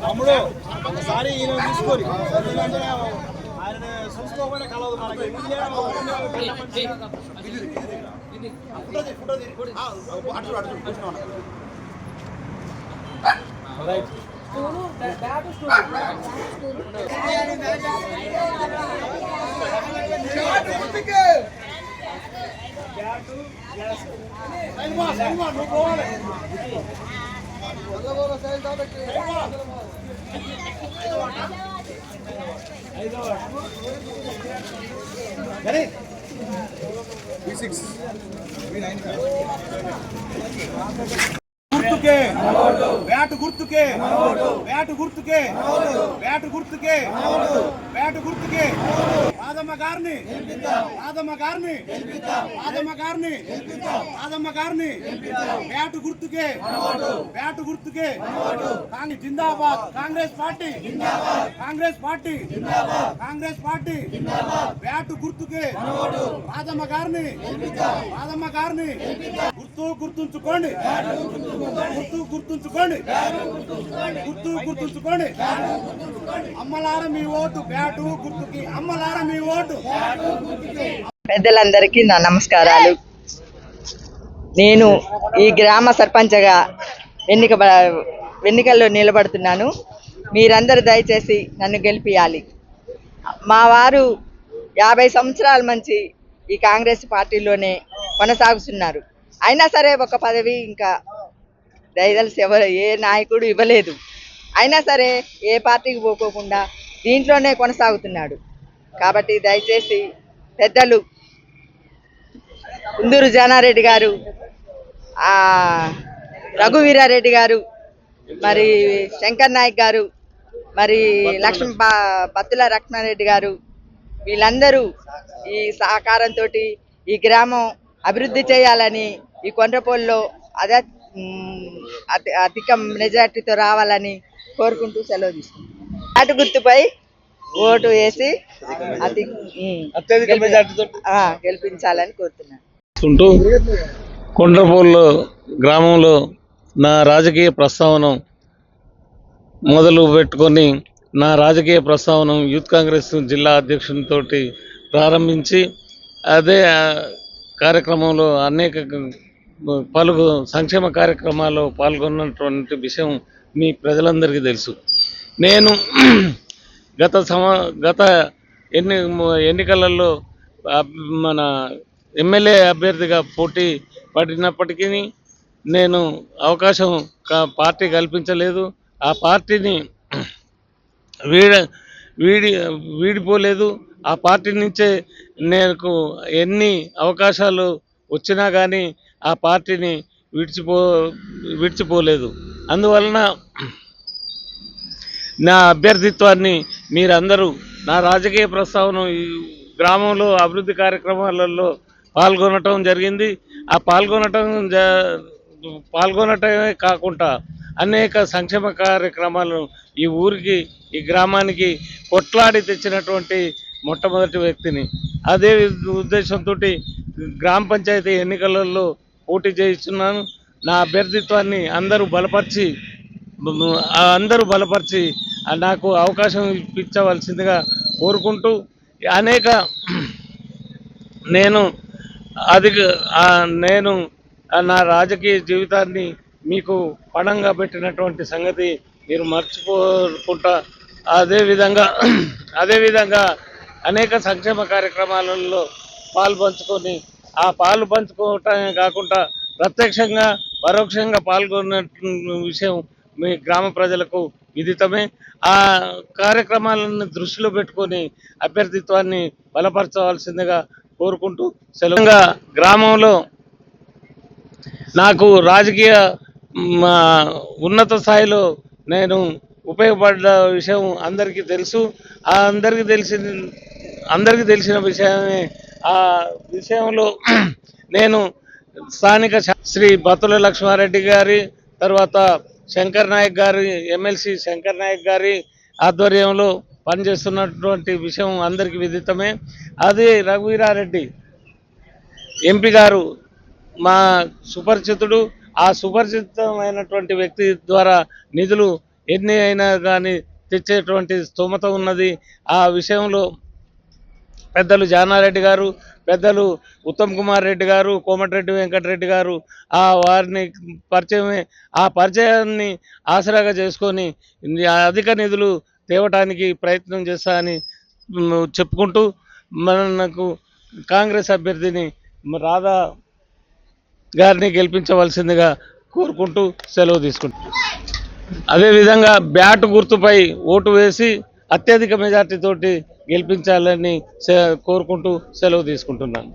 తమ్ముడు ఒకసారి ఈయన తీసుకోరి ఆయన చూసుకోకుండా కలవదు మనకి ఎందుకు చేయడం? గుర్తుకే. వేట గుర్తుకే. వేట గుర్తుకే. వేట గుర్తుకే. వేట గుర్తుకే. రాధమ్మ గారిని రాధమ్మ గారిని రాధమ్మ గారిని రాధమ్మ గారిని బ్యాట్ గుర్తుకే బ్యాట్ గుర్తుకే కాంగ్రెస్ జిందాబాద్ Congress party Congress party Congress party bat గుర్తుకే రాధమ్మ గారిని రాధమ్మ గారిని గుర్తు గుర్తుంచుకోండి. గుర్తు గుర్తుంచుకోండి. గుర్తు గుర్తుంచుకోండి. అమ్మలార మీ ఓటు బ్యాటు గుర్తుకి అమ్మలార మీ పెద్దలందరికీ నా నమస్కారాలు. నేను ఈ గ్రామ సర్పంచ్గా ఎన్నిక ఎన్నికల్లో నిలబడుతున్నాను. మీరందరూ దయచేసి నన్ను గెలిపియాలి. మా వారు యాభై సంవత్సరాల మంచి ఈ కాంగ్రెస్ పార్టీలోనే కొనసాగుతున్నారు. అయినా సరే ఒక పదవి ఇంకా దయదలిసి ఎవరు ఏ నాయకుడు ఇవ్వలేదు. అయినా సరే ఏ పార్టీకి పోకోకుండా దీంట్లోనే కొనసాగుతున్నాడు. కాబట్టి దయచేసి పెద్దలు ఇందూరు జానారెడ్డి గారు ఆ, రఘువీరారెడ్డి గారు మరి శంకర్ నాయక్ గారు మరి లక్ష్మీ బత్తుల పత్తుల రత్నారెడ్డి గారు వీళ్ళందరూ ఈ సహకారంతో ఈ గ్రామం అభివృద్ధి చేయాలని ఈ కొండ్రపోల్లో అదే అధిక మెజార్టీతో రావాలని కోరుకుంటూ సెలవు తీసుకుంటాం అటు గుర్తుపై ఓటు వేసి అతి గెలిపించాలని కోరుతున్నాను. కొండ్రపూర్లో గ్రామంలో నా రాజకీయ ప్రస్తావన మొదలు పెట్టుకొని నా రాజకీయ ప్రస్తావన యూత్ కాంగ్రెస్ జిల్లా అధ్యక్షునితో ప్రారంభించి అదే కార్యక్రమంలో అనేక పలుకు సంక్షేమ కార్యక్రమాల్లో పాల్గొన్నటువంటి విషయం మీ ప్రజలందరికీ తెలుసు. నేను గత సమ గత ఎన్ని ఎన్నికలలో మన ఎమ్మెల్యే అభ్యర్థిగా పోటీ పడినప్పటికీ నేను అవకాశం కా- పార్టీ కల్పించలేదు. ఆ పార్టీని వీడ వీడి వీడిపోలేదు. ఆ పార్టీ నుంచే నాకు ఎన్ని అవకాశాలు వచ్చినా కానీ ఆ పార్టీని విడిచిపో విడిచిపోలేదు. అందువలన నా అభ్యర్థిత్వాన్ని మీరందరూ నా రాజకీయ ప్రస్తావన ఈ గ్రామంలో అభివృద్ధి కార్యక్రమాలలో పాల్గొనటం జరిగింది. ఆ పాల్గొనటం జ పాల్గొనటమే కాకుండా అనేక సంక్షేమ కార్యక్రమాలను ఈ ఊరికి ఈ గ్రామానికి కొట్లాడి తెచ్చినటువంటి మొట్టమొదటి వ్యక్తిని. అదే ఉద్దేశంతో గ్రామ పంచాయతీ ఎన్నికలలో పోటీ చేయిస్తున్నాను. నా అభ్యర్థిత్వాన్ని అందరూ బలపరిచి అందరూ బలపరిచి నాకు అవకాశం ఇప్పించవలసిందిగా కోరుకుంటూ అనేక నేను అది నేను నా రాజకీయ జీవితాన్ని మీకు పణంగా పెట్టినటువంటి సంగతి మీరు మర్చిపోకుండా అదేవిధంగా అదేవిధంగా అనేక సంక్షేమ కార్యక్రమాలలో పాలు పంచుకొని ఆ పాలు పంచుకోవటమే కాకుండా ప్రత్యక్షంగా పరోక్షంగా పాల్గొన్న విషయం మీ గ్రామ ప్రజలకు విదితమే ఆ కార్యక్రమాలను దృష్టిలో పెట్టుకొని అభ్యర్థిత్వాన్ని బలపరచవలసిందిగా కోరుకుంటూ సెలవుగా గ్రామంలో నాకు రాజకీయ ఉన్నత స్థాయిలో నేను ఉపయోగపడ్డ విషయం అందరికీ తెలుసు. ఆ అందరికీ తెలిసిన అందరికీ తెలిసిన విషయమే ఆ విషయంలో నేను స్థానిక శ్రీ బతుల లక్ష్మారెడ్డి గారి తర్వాత శంకర్ నాయక్ గారి ఎమ్మెల్సీ శంకర్ నాయక్ గారి ఆధ్వర్యంలో పనిచేస్తున్నటువంటి విషయం అందరికీ విదితమే. అది రఘువీరారెడ్డి ఎంపీ గారు మా సుపరిచితుడు. ఆ సుపరిచితమైనటువంటి వ్యక్తి ద్వారా నిధులు ఎన్ని అయినా కానీ తెచ్చేటువంటి స్తోమత ఉన్నది. ఆ విషయంలో పెద్దలు జానారెడ్డి గారు పెద్దలు ఉత్తమ్ కుమార్ రెడ్డి గారు కోమటిరెడ్డి వెంకటరెడ్డి గారు ఆ వారిని పరిచయమే ఆ పరిచయాన్ని ఆసరాగా చేసుకొని అధిక నిధులు తేవటానికి ప్రయత్నం చేస్తా అని చెప్పుకుంటూ మనకు కాంగ్రెస్ అభ్యర్థిని రాధా గారిని గెలిపించవలసిందిగా కోరుకుంటూ సెలవు తీసుకుంటాం అదేవిధంగా బ్యాట్ గుర్తుపై ఓటు వేసి అత్యధిక మెజార్టీతోటి గెలిపించాలని కోరుకుంటూ సెలవు తీసుకుంటున్నాను.